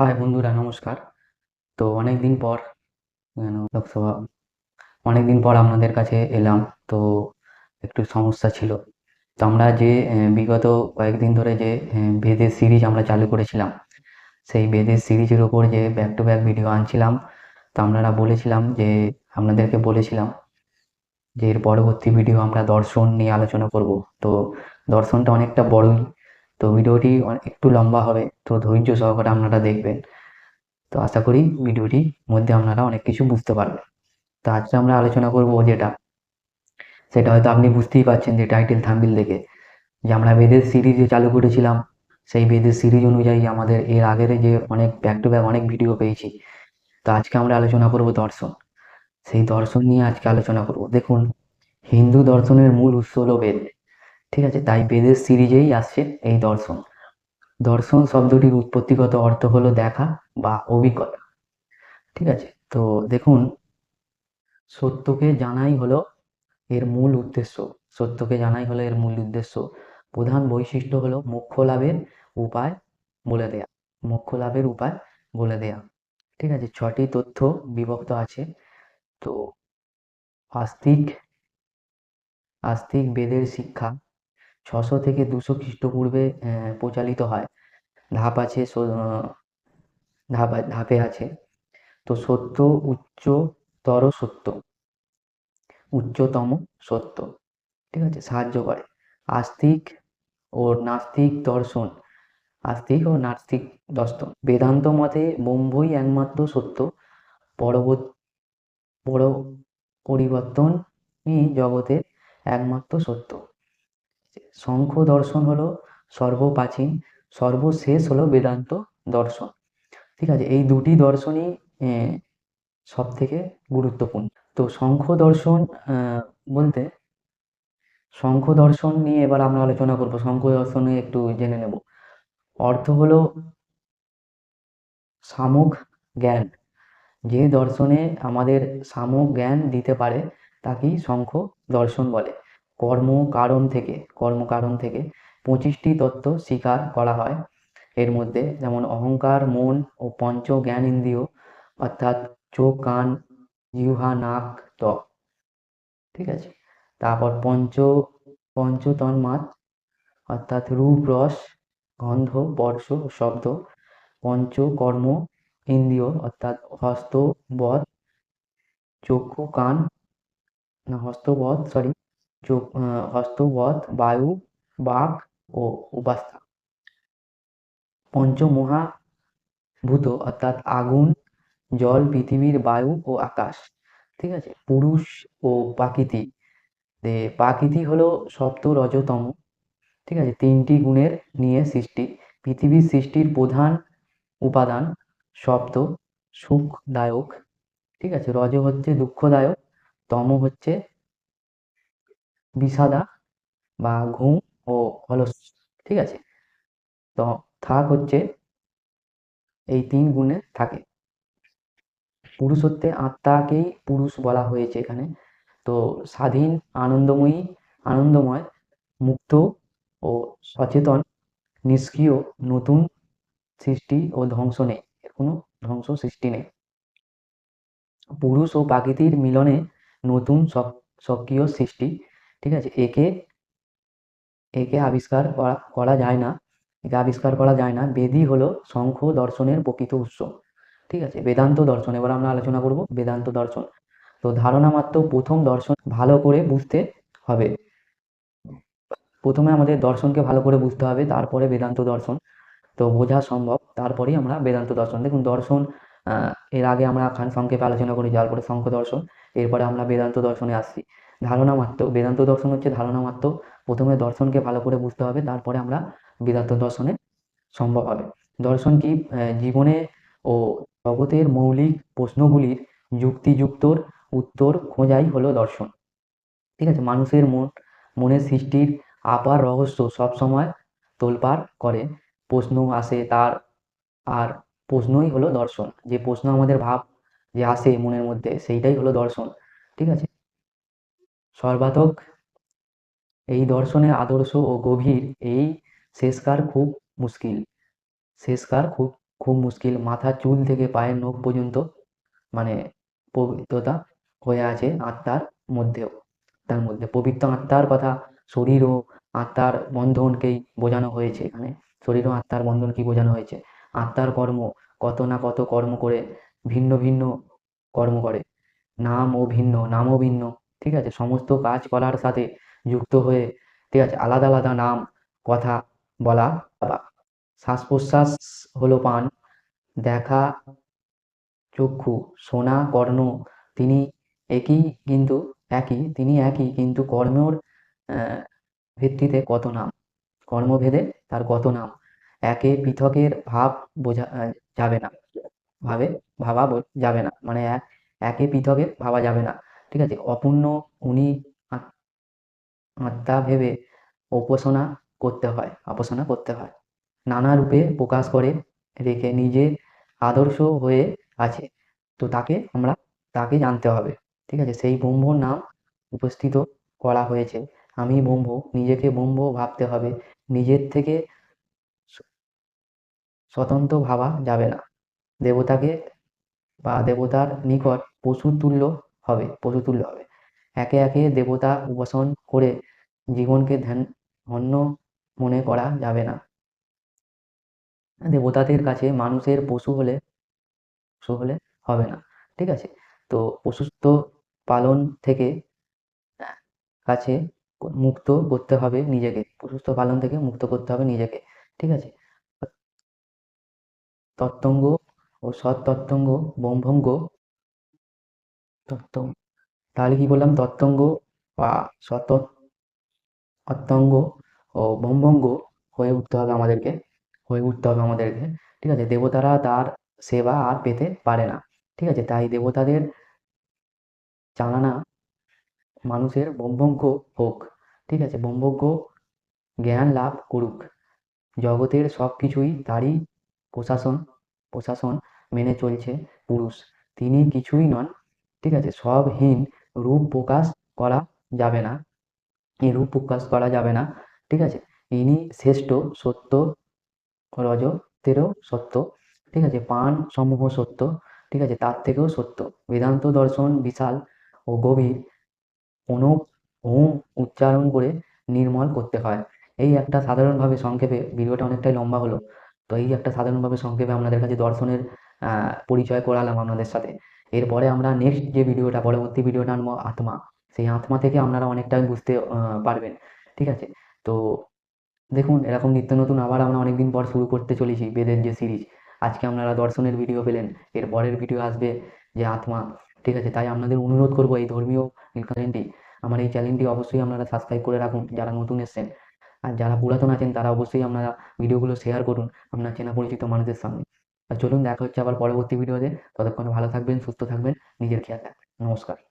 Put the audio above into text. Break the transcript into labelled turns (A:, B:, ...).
A: High বন্ধুরা, নমস্কার। তো অনেক দিন পর লোকসভা অনেক দিন পর আপনাদের কাছে এলাম, তো একটু সমস্যা ছিল। তো আমরা যে বিগত কয়েকদিন ধরে যে বেদের সিরিজ আমরা চালু করেছিলাম, সেই বেদের সিরিজের ওপর যে ব্যাক টু ব্যাক ভিডিও আনছিলাম, তো আপনারা বলেছিলাম যে, আপনাদেরকে বলেছিলাম যে, এর পরবর্তী ভিডিও আমরা দর্শন নিয়ে আলোচনা করব। তো দর্শনটা অনেকটা বড়ই তো ভিডিওটি একটু লম্বা হবে, তো ধৈর্য সহকারে আপনারা দেখবেন। তো আশা করি ভিডিওটির মধ্যে আপনারা অনেক কিছু বুঝতে পারবেন। তো আজকে আমরা আলোচনা করব যেটা, সেটা হয়তো আপনি বুঝতেই পারছেন যে টাইটেল থাম্বনেল দেখে, যে আমরা বেদের সিরিজ যে চালু করেছিলাম, সেই বেদের সিরিজ অনুযায়ী আমাদের এর আগের যে অনেক ব্যাক টু ব্যাক অনেক ভিডিও পেয়েছি। তো আজকে আমরা আলোচনা করব দর্শন। সেই দর্শন নিয়ে আজকে আলোচনা করব। দেখুন, হিন্দু দর্শনের মূল উৎস হলো বেদ। ঠিক আছে? তাই বেদের সিরিজেই আসছে এই দর্শন। দর্শন শব্দটির উৎপত্তিগত অর্থ হলো দেখা বা অভিজ্ঞতা। ঠিক আছে? তো দেখুন, সত্যকে জানাই হলো এর মূল উদ্দেশ্য। সত্যকে জানাই হলো এর মূল উদ্দেশ্য। প্রধান বৈশিষ্ট্য হলো মোক্ষ লাভের উপায় বলে দেয়া। মোক্ষ লাভের উপায় বলে দেয়া। ঠিক আছে? ছটি তথ্য বিভক্ত আছে। তো আস্তিক আস্তিক বেদের শিক্ষা ছশো থেকে দুশো খ্রিস্টপূর্বে প্রচালিত হয়। ধাপ আছে ধাপ, ধাপে আছে। তো সত্য উচ্চতর সত্য। উচ্চতম, সত্য। ঠিক আছে? সাহায্য করে। আস্তিক ও নাস্তিক দর্শন। আস্তিক ও নাস্তিক দর্শন। বেদান্ত মতে ব্রহ্মই একমাত্র সত্য। পরবর্তী পর, পরিবর্তনই জগতের একমাত্র সত্য। সাংখ্য দর্শন হলো সর্বপ্রাচীন, সর্বশেষ হলো বেদান্ত দর্শন। ঠিক আছে, এই দুটি দর্শনই সব থেকে গুরুত্বপূর্ণ। তো শঙ্খ দর্শন বলতে শঙ্খ দর্শন নিয়ে এবার আমরা আলোচনা করব। শঙ্খ দর্শন নিয়ে একটু জেনে নেব। অর্থ হলো সামক জ্ঞান। যে দর্শনে আমাদের সামক জ্ঞান দিতে পারে, তাকেই শঙ্খ দর্শন বলে। কর্ম কারণ থেকে কর্ম কারণ থেকে পঁচিশটি তত্ত্ব স্বীকার করা হয়। এর মধ্যে যেমন অহংকার, মন ও পঞ্চ জ্ঞান ইন্দ্রিয় অর্থাৎ চোখ, কান, জিহ্বা, নাক, ত্বক। ঠিক আছে? তারপর পঞ্চ, পঞ্চতন্মাত অর্থাৎ রূপ, রস, গন্ধ, বর্ষ, শব্দ। পঞ্চকর্ম ইন্দ্রিয় অর্থাৎ হস্তবধ চক্ষু, কান, না, হস্তবধ সরি হস্তবধ বায়ু বাক ও উপাস্তা পঞ্চমহাভূত অর্থাৎ আগুন জল পৃথিবীর বায়ু ও আকাশ ঠিক আছে পুরুষ ও প্রাকৃতি প্রাকৃতি হলো সপ্ত রজতম ঠিক আছে তিনটি গুণের নিয়ে সৃষ্টি পৃথিবীর সৃষ্টির প্রধান উপাদান সপ্ত সুখদায়ক ঠিক আছে রজ হচ্ছে দুঃখদায়ক তম হচ্ছে বিষাদা বা ঘুম ও অলস, ঠিক আছে? তো থাক হচ্ছে, এই তিন গুণে থাকে। পুরুষত্বে আত্মাকেই পুরুষ বলা হয়েছে এখানে। তো স্বাধীন, আনন্দময়ী, আনন্দময়, মুক্ত ও সচেতন, নিষ্ক্রিয়, নতুন সৃষ্টি ও ধ্বংস নেই। কোনো ধ্বংস সৃষ্টি নেই। পুরুষ ও প্রাকৃতির মিলনে নতুন সক- সক্রিয় সৃষ্টি ঠিক আছে? একে একে আবিষ্কার করা যায় না। একে আবিষ্কার করা যায় না। বেদই হলো শঙ্খ দর্শনের প্রকৃত উৎস। ঠিক আছে? বেদান্ত দর্শন। এবার আমরা আলোচনা করব বেদান্ত দর্শন। তো ধারণা মাত্র প্রথম দর্শন ভালো করে বুঝতে হবে। প্রথমে আমাদের দর্শনকে ভালো করে বুঝতে হবে, তারপরে বেদান্ত দর্শন। তো বোঝা সম্ভব। তারপরেই আমরা বেদান্ত দর্শন দেখুন, দর্শন এর আগে আমরা খান সংক্ষেপে আলোচনা করি, যার পরে শঙ্খ দর্শন। এরপরে আমরা বেদান্ত দর্শনে আসছি। ধারণা মাত্র, বেদান্ত দর্শন হচ্ছে ধারণা মাত্র। প্রথমে দর্শনকে ভালো করে বুঝতে হবে, তারপরে আমরা বেদান্ত দর্শনে সম্ভব হবে। দর্শন কি? জীবনে ও জগতের মৌলিক প্রশ্নগুলির যুক্তিযুক্তর উত্তর খোঁজাই হলো দর্শন। ঠিক আছে? মানুষের মন, মনের সৃষ্টির আপার রহস্য সবসময় তোলপাড় করে। প্রশ্ন আসে তার, আর প্রশ্নই হলো দর্শন। যে প্রশ্ন আমাদের ভাব যে আসে মনের মধ্যে, সেইটাই হলো দর্শন। ঠিক আছে? সর্বাত্মক এই দর্শনের আদর্শ ও গভীর, এই শেষকার খুব মুশকিল। শেষকার খুব খুব মুশকিল। মাথার চুল থেকে পায়ের নখ পর্যন্ত মানে পবিত্রতা হয়ে আছে আত্মার মধ্যেও। তার মধ্যে পবিত্র আত্মার কথা শরীর ও আত্মার বন্ধনকেই বোঝানো হয়েছে এখানে। শরীর ও আত্মার বন্ধনকেই বোঝানো হয়েছে। আত্মার কর্ম কত না কত কর্ম করে ভিন্ন ভিন্ন কর্ম করে। নাম ও ভিন্ন, নামও ভিন্ন। ঠিক আছে? সমস্ত কাজ করার সাথে যুক্ত হয়ে, ঠিক আছে? আলাদা আলাদা নাম, কথা বলা শ্বাস প্রশ্বাস হলো পান, দেখা চক্ষু শোনা কর্ণ, তিনি একই কিন্তু, একই, তিনি একই কিন্তু কর্মের ভিত্তিতে কত নাম? কর্মভেদে তার কত নাম? একে পৃথকের ভাব বোঝা যাবে না। ভাবে, ভাবা যাবে না। মানে একে পৃথকের ভাবা যাবে না। ঠিক আছে? অপূর্ণ উনি আত- আত্মা ভেবে উপাসনা করতে হয় উপাসনা করতে হয়। নানা রূপে প্রকাশ করে রেখে নিজে আদর্শ হয়ে আছে। তো তাকে আমরা, তাকে জানতে হবে। ঠিক আছে? সেই ব্রহ্মর নাম উপস্থিত করা হয়েছে। আমি ব্রহ্ম, নিজেকে ব্রহ্ম ভাবতে হবে। নিজের থেকে স্বতন্ত্র ভাবা যাবে না। দেবতাকে বা দেবতার নিকট পশুর তুল্য হবে, পশু তুল্য হবে। একে একে দেবতা উপাসন করে জীবনকে ধ্যান, ধন্য মনে করা যাবে না। দেবতাদের কাছে মানুষের পশু হলে পশু হলে হবে না, ঠিক আছে? তো পশুত্ব পালন থেকে কাছে মুক্ত করতে হবে নিজেকে, পশুত্ব পালন থেকে মুক্ত করতে হবে নিজেকে, ঠিক আছে? তত্ত্বঙ্গ ও সৎতত্ত্বঙ্গ ব্রহ্মঙ্গ তত্ত্ব তাহলে কি বললাম? তত্ত্বঙ্গ বা সত অত্তঙ্গ ও ব্রহ্মঙ্গ হয়ে উঠতে হবে আমাদেরকে, হয়ে উঠতে হবে আমাদেরকে, ঠিক আছে? দেবতারা তার সেবা আর পেতে পারে না, ঠিক আছে? তাই দেবতাদের জানানা মানুষের ব্রহ্মজ্ঞ হোক, ঠিক আছে? ব্রহ্মজ্ঞ জ্ঞান লাভ করুক। জগতের সব কিছুই তারই প্রশাসন প্রশাসন মেনে চলছে পুরুষ। তিনি কিছুই নন ঠিক আছে? সবহীন রূপ প্রকাশ করা যাবে না। এই রূপ প্রকাশ করা যাবে না। ঠিক আছে? ইনি শ্রেষ্ঠ, সত্য রজতেরও সত্য। ঠিক আছে? পান সমূহ সত্য। ঠিক আছে? তার থেকেও সত্য। বেদান্ত দর্শন বিশাল ও গভীর। অনু ওম উচ্চারণ করে নির্মল করতে হয়। এই একটা সাধারণভাবে সংক্ষেপে ভিডিওটা অনেকটাই লম্বা হলো। তো এই একটা সাধারণভাবে সংক্ষেপে আপনাদের কাছে দর্শনের পরিচয় করালাম আপনাদের সাথে। এরপরে আমরা নেক্সট যে ভিডিওটা পরবর্তী ভিডিওটা আনব, আত্মা। সেই আত্মা থেকে আপনারা অনেকটাই বুঝতে পারবেন, ঠিক আছে? তো দেখুন, এরকম নিত্য নতুন আবার আমরা অনেকদিন পর শুরু করতে চলেছি, বেদের যে সিরিজ আজকে আপনারা দর্শনের ভিডিও পেলেন, এর পরের ভিডিও আসবে যে আত্মা, ঠিক আছে? তাই আপনাদের অনুরোধ করব এই ধর্মীয় চ্যানেলটি আমার এই চ্যানেলটি অবশ্যই আপনারা সাবস্ক্রাইব করে রাখুন, যারা নতুন এসেছেন। আর যারা পুরাতন আছেন, তারা অবশ্যই আপনারা ভিডিওগুলো শেয়ার করুন, আপনার চেনা পরিচিত মানুষদের সামনে চলুন দেখা হচ্ছে আবার পরবর্তী ভিডিওতে ততক্ষণ ভালো থাকবেন, সুস্থ থাকবেন, নিজের খেয়াল রাখবেন। নমস্কার।